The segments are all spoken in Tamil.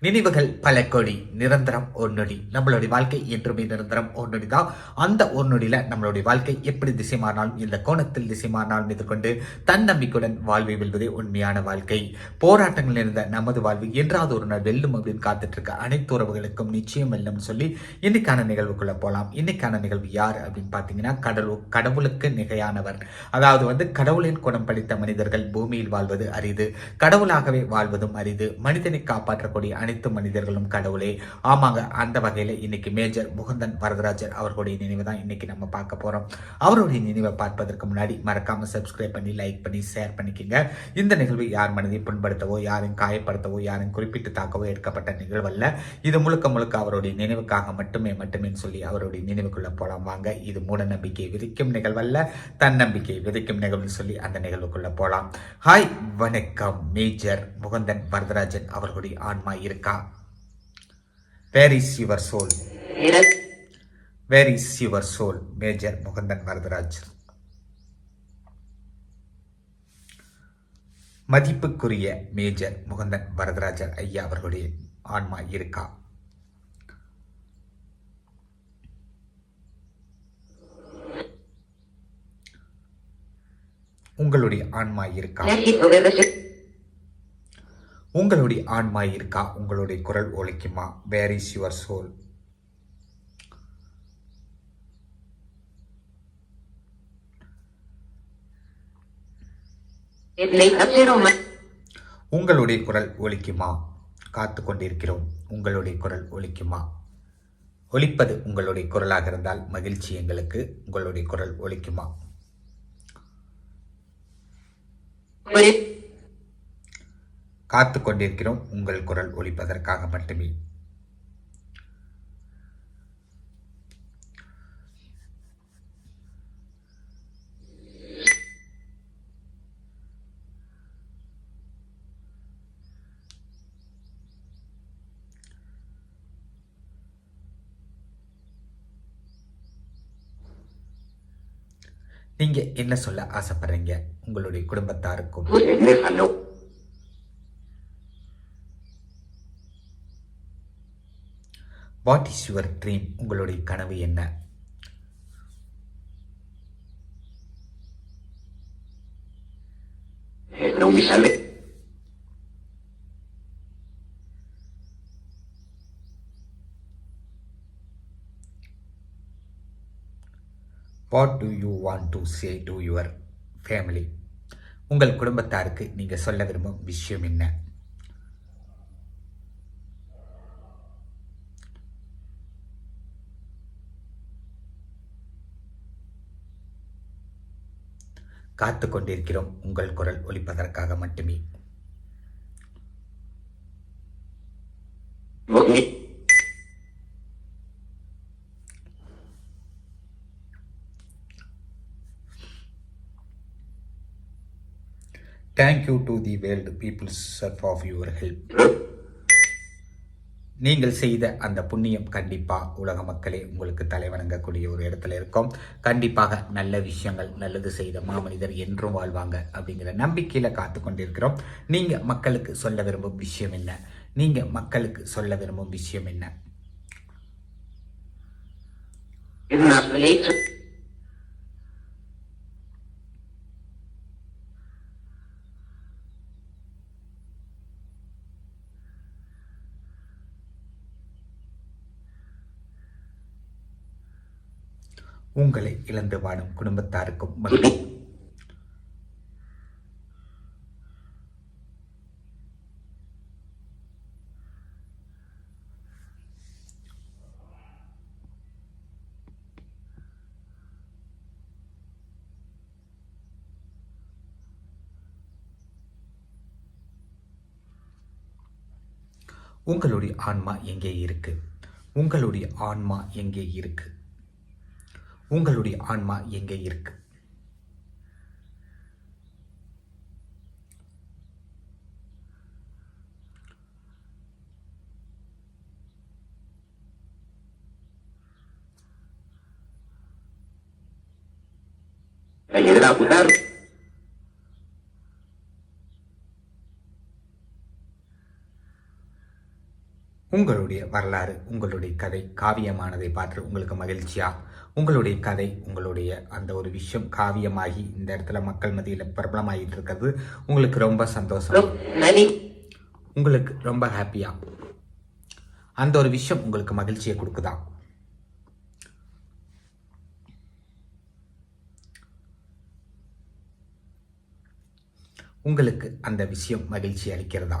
நினைவுகள் பல கொடி நிரந்தரம் ஒரு நொடி. நம்மளுடைய வாழ்க்கை என்றுமே நிரந்தரம் ஒரு நொடி தான் அந்த ஒரு நம்மளுடைய வாழ்க்கை எப்படி திசை மாறினாலும் இந்த கோணத்தில் திசை மாறினாலும் எதிர்கொண்டு தன்னம்பிக்கையுடன் வாழ்வை வெல்வதே உண்மையான வாழ்க்கை. போராட்டங்கள் இருந்த நமது வாழ்வு என்றாவது ஒரு நாள் வெல்லும் அப்படின்னு காத்துட்டு இருக்க அனைத்து உறவுகளுக்கும் நிச்சயம் வெல்லும்னு சொல்லி இன்னைக்கான நிகழ்வுக்குள்ள போலாம். இன்னைக்கான நிகழ்வு யார் அப்படின்னு பார்த்தீங்கன்னா கடவுள் கடவுளுக்கு நிகையானவர். அதாவது வந்து கடவுளின் குணம் படித்த மனிதர்கள் பூமியில் வாழ்வது அரிது. கடவுளாகவே வாழ்வதும் அரிது. மனிதனை காப்பாற்றக்கூடிய அனைத்து மனிதர்களும் கடவுளே. ஆமாங்க அந்த வகையில் இன்னைக்கு மேஜர் முகுந்தன் வரதராஜர் அவர்களுடைய நினைவு தான் இன்னைக்கு நம்ம பார்க்க போறோம். அவருடைய நினைவை பார்ப்பதற்கு முன்னாடி மறக்காம சப்ஸ்கிரைப் பண்ணி லைக் பண்ணி ஷேர் பண்ணிக்கங்க. இந்த நிகழ்வு யார் மனதை புண்படுத்தவோ யாரையும் காயப்படுத்தவோ யாரையும் குறிப்பிட்டு தாக்கவோ எடுக்கப்பட்ட நிகழ்வல்ல இது முழுக்க முழுக்க அவருடைய நினைவுக்காக மட்டுமே மட்டுமே சொல்லி அவருடைய நினைவுக்குள்ள போலாம். வாங்க இது மூட நம்பிக்கை விதிக்கும் நிகழ்வல்ல தன்னம்பிக்கை விதிக்கும் நிகழ்வுன்னு சொல்லி அந்த நிகழ்வுக்குள்ள போலாம். ஹாய் வணக்கம் மேஜர் முகுந்தன் வரதராஜன் அவர்களுடைய ஆன்மா இருக்கு. Where is your soul where is your soul major Mukundan Varadaraj மதிப்புக்குரிய மேஜர் முகுந்தன் வரதராஜன் ஐயா அவர்களுடைய ஆன்மா இருக்கா? உங்களுடைய ஆன்மா இருக்கா? உங்களுடைய ஆன்மா இருக்கா? உங்களுடைய குரல் ஒலிக்குமா? வேர் இஸ் யுவர் சோல் உங்களுடைய குரல் ஒலிக்குமா? காத்து கொண்டிருக்கிறோம். உங்களுடைய குரல் ஒலிக்குமா? ஒலிப்பது உங்களுடைய குரலாக இருந்தால் மகிழ்ச்சி எங்களுக்கு. உங்களுடைய குரல் ஒலிக்குமா? காத்து கொண்டிருக்கிறோம். உங்கள் குரல் ஒழிப்பதற்காக மட்டுமே. நீங்க என்ன சொல்ல ஆசைப்படுறீங்க? உங்களுடைய குடும்பத்தாருக்கும். வாட் இஸ் யுவர் ட்ரீம் உங்களுடைய கனவு என்ன? No me sale. What do you want to say to your family உங்கள் குடும்பத்தாருக்கு நீங்கள் சொல்ல விரும்பும் விஷயம் என்ன? காத்து கொண்டிருக்கிறோம் உங்கள் குரல் ஒலிப்பதற்காக மட்டுமே. Thank you to the world peoples surf of your help நீங்கள் செய்த அந்த புண்ணியம் கண்டிப்பாக உலக மக்களே உங்களுக்கு தலைவணங்கக்கூடிய ஒரு இடத்துல இருக்கும். கண்டிப்பாக நல்ல விஷயங்கள் நல்லது செய்த மாமனிதர் என்றும் வாழ்வாங்க அப்படிங்கிற நம்பிக்கையில் காத்து கொண்டிருக்கிறோம். நீங்கள் மக்களுக்கு சொல்ல விரும்பும் விஷயம் என்ன? நீங்கள் மக்களுக்கு சொல்ல விரும்பும் விஷயம் என்ன? உங்களை இழந்து வாடும் குடும்பத்தாருக்கும் மகிழ்ச்சி. உங்களுடைய ஆன்மா எங்கே இருக்கு? உங்களுடைய ஆன்மா எங்கே இருக்கு? உங்களுடைய ஆன்மா எங்கே இருக்கு? ayudará a உங்களுடைய வரலாறு உங்களுடைய கதை காவியமானதை பார்த்து உங்களுக்கு மகிழ்ச்சியா? உங்களுடைய கதை உங்களுடைய அந்த ஒரு விஷயம் காவியமாகி இந்த இடத்துல மக்கள் மத்தியில் பிரபலமாகிட்டு இருக்கிறது உங்களுக்கு ரொம்ப சந்தோஷம். உங்களுக்கு ரொம்ப ஹாப்பியா? அந்த ஒரு விஷயம் உங்களுக்கு மகிழ்ச்சியை கொடுக்குதா? உங்களுக்கு அந்த விஷயம் மகிழ்ச்சி அளிக்கிறதா?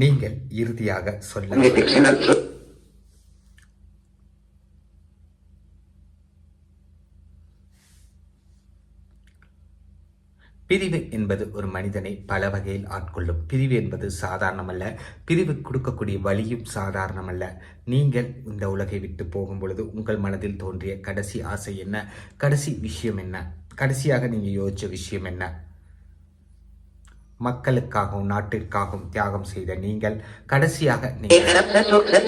நீங்கள் இறுதியாக சொல்ல. பிரிவு என்பது ஒரு மனிதனை பல வகையில் ஆட்கொள்ளும். பிரிவு என்பது சாதாரணமல்ல. பிரிவு கொடுக்கக்கூடிய வழியும் சாதாரணமல்ல. நீங்கள் இந்த உலகை விட்டு போகும் பொழுது உங்கள் மனதில் தோன்றிய கடைசி ஆசை என்ன? கடைசி விஷயம் என்ன? கடைசியாக நீங்கள் யோசிச்ச விஷயம் என்ன? மக்களுக்காகவும் நாட்டிற்காகவும் தியாகம் செய்த நீங்கள் கடைசியாக நீங்க Dejará las hojas.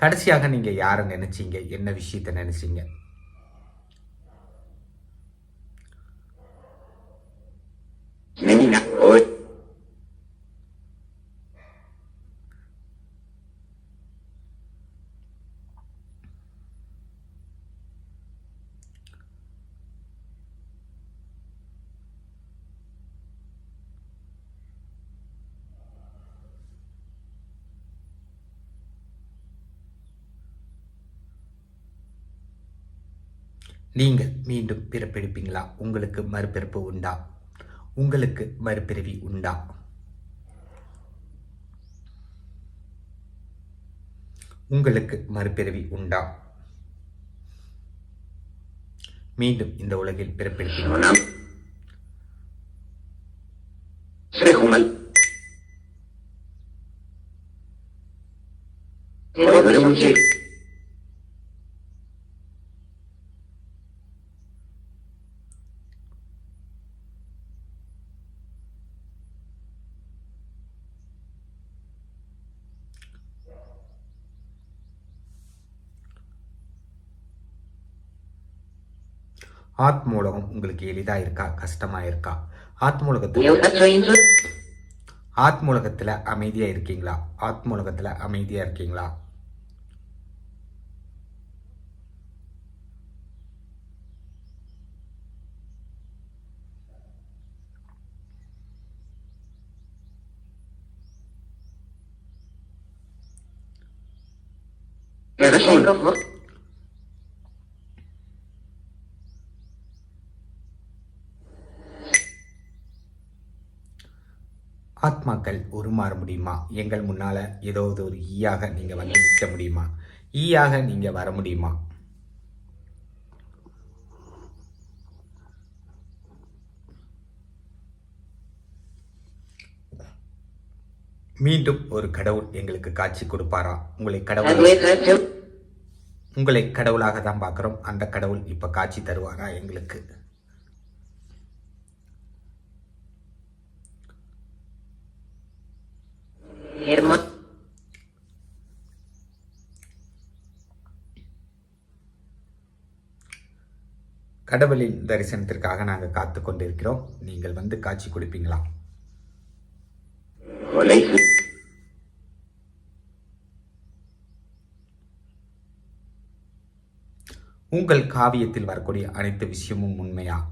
கடைசியாக நீங்க யாரை நினைச்சீங்க என்ன விஷயத்தை நினைச்சீங்க நீங்கள் மீண்டும் பிறப்பெடுப்பீங்களா உங்களுக்கு மறுபிறப்பு உண்டா உங்களுக்கு மறுபிறவி உண்டா உங்களுக்கு மறுபிறவி உண்டா மீண்டும் இந்த உலகில் பிறப்பெடுப்பீங்களா Sonam. Sejumal. Ir. ஆத்மூலகம் உங்களுக்கு எளிதா இருக்கா? கஷ்டமா இருக்கா? ஆத்மூலகத்தில். ஆத்மூலகத்துல அமைதியா இருக்கீங்களா? ஆத்மூலகத்துல அமைதியா இருக்கீங்களா? Yo ஆத்மாக்கள் உருமாற முடியுமா? எங்கள் முன்னால ஏதாவது ஒரு ஈயாக நீங்க வந்து நிற்க முடியுமா? ஈயாக நீங்க வர முடியுமா? மீண்டும் ஒரு கடவுள் எங்களுக்கு காட்சி கொடுப்பாரா? உங்களை கடவுள் உங்களை கடவுளாக தான் பார்க்குறோம். அந்த கடவுள் இப்போ காட்சி தருவாரா எங்களுக்கு? hermoso. கடவுளின் தரிசனத்திற்காக நாங்கள் காத்து கொண்டிருக்கிறோம். நீங்கள் வந்து காட்சி கொடுப்பீங்களா? உங்கள் காவியத்தில் வரக்கூடிய அனைத்து விஷயமும் உண்மையா?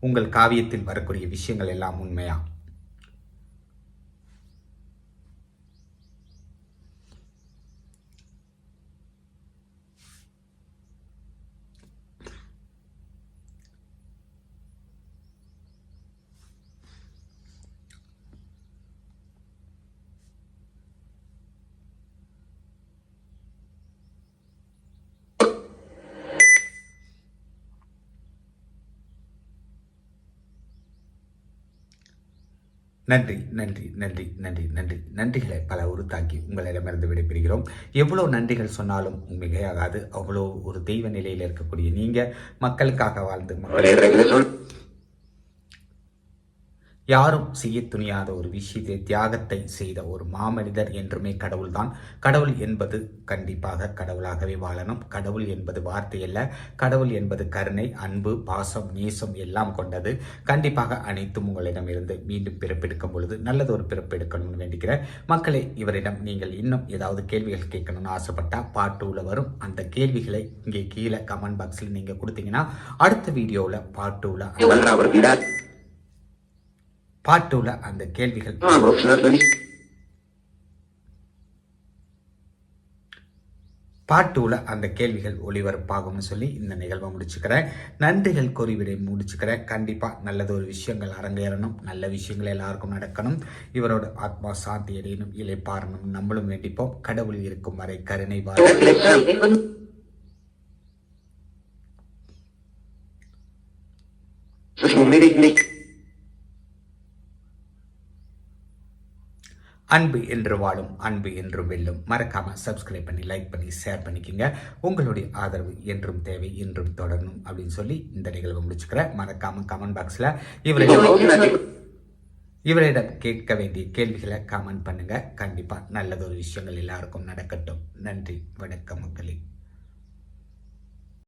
உங்கள் காவியத்தில் வரக்கூடிய விஷயங்கள் எல்லாம் உண்மையா? நன்றி நன்றி நன்றி நன்றி நன்றி நன்றிகளை பல உருத்தாக்கி உங்களிடமிருந்து விடைபெறுகிறோம். எவ்வளோ நன்றிகள் சொன்னாலும் மிகையாகாது. அவ்வளோ ஒரு தெய்வ நிலையில் இருக்கக்கூடிய நீங்கள் மக்களுக்காக வாழ்ந்து யாரும் செய்ய துணியாத ஒரு விஷயத்தை தியாகத்தை செய்த ஒரு மாமனிதர் என்றுமே கடவுள்தான். கடவுள் என்பது கண்டிப்பாக கடவுளாகவே வாழணும். கடவுள் என்பது வார்த்தையல்ல கடவுள் என்பது கருணை அன்பு பாசம் நேசம் எல்லாம் கொண்டது. கண்டிப்பாக அனைத்தும் உங்களிடமிருந்து மீண்டும் பிறப்பெடுக்கும் பொழுது நல்லது ஒரு பிறப்பெடுக்கணும்னு வேண்டுகிறேன் மக்களை இவரிடம் நீங்கள் இன்னும் ஏதாவது கேள்விகள் கேட்கணும்னு ஆசைப்பட்டால் பாட்டுவில் வரும். அந்த கேள்விகளை இங்கே கீழே கமெண்ட் பாக்ஸில் நீங்கள் கொடுத்தீங்கன்னா அடுத்த வீடியோவில் பாட்டுவில் பாட்டுல அந்த கேள்விகள். பாட்டுல அந்த கேள்விகள் ஒளிபரப்பாகும்னு சொல்லி இந்த நிகழ்வை முடிச்சுக்கிறேன். நன்றிகள் கூறி விடை முடிச்சுக்கிறேன். கண்டிப்பாக நல்லது ஒரு விஷயங்கள் அரங்கேறணும். நல்ல விஷயங்கள் எல்லாருக்கும் நடக்கணும். இவரோட ஆத்மா சாந்தி அடையணும் இலைப்பாறணும் நம்மளும் வேண்டிப்போம். கடவுள் இருக்கும் வரை கருணை வாழும் Just a. அன்பு என்று வாழும் அன்பு என்றும் வெல்லும். மறக்காம சப்ஸ்கிரைப் பண்ணி லைக் பண்ணி ஷேர் பண்ணிக்கோங்க. உங்களுடைய ஆதரவு என்றும் தேவை என்றும் தொடரணும் அப்படின்னு சொல்லி இந்த நிகழ்வை முடிச்சுக்கிறேன். மறக்காம கமெண்ட் பாக்ஸ்ல இவரிடம் இவரிடம் கேட்க வேண்டிய கேள்விகளை கமெண்ட் பண்ணுங்க. கண்டிப்பா நல்லதொரு விஷயங்கள் எல்லாருக்கும் நடக்கட்டும். நன்றி வணக்கம் மக்களே.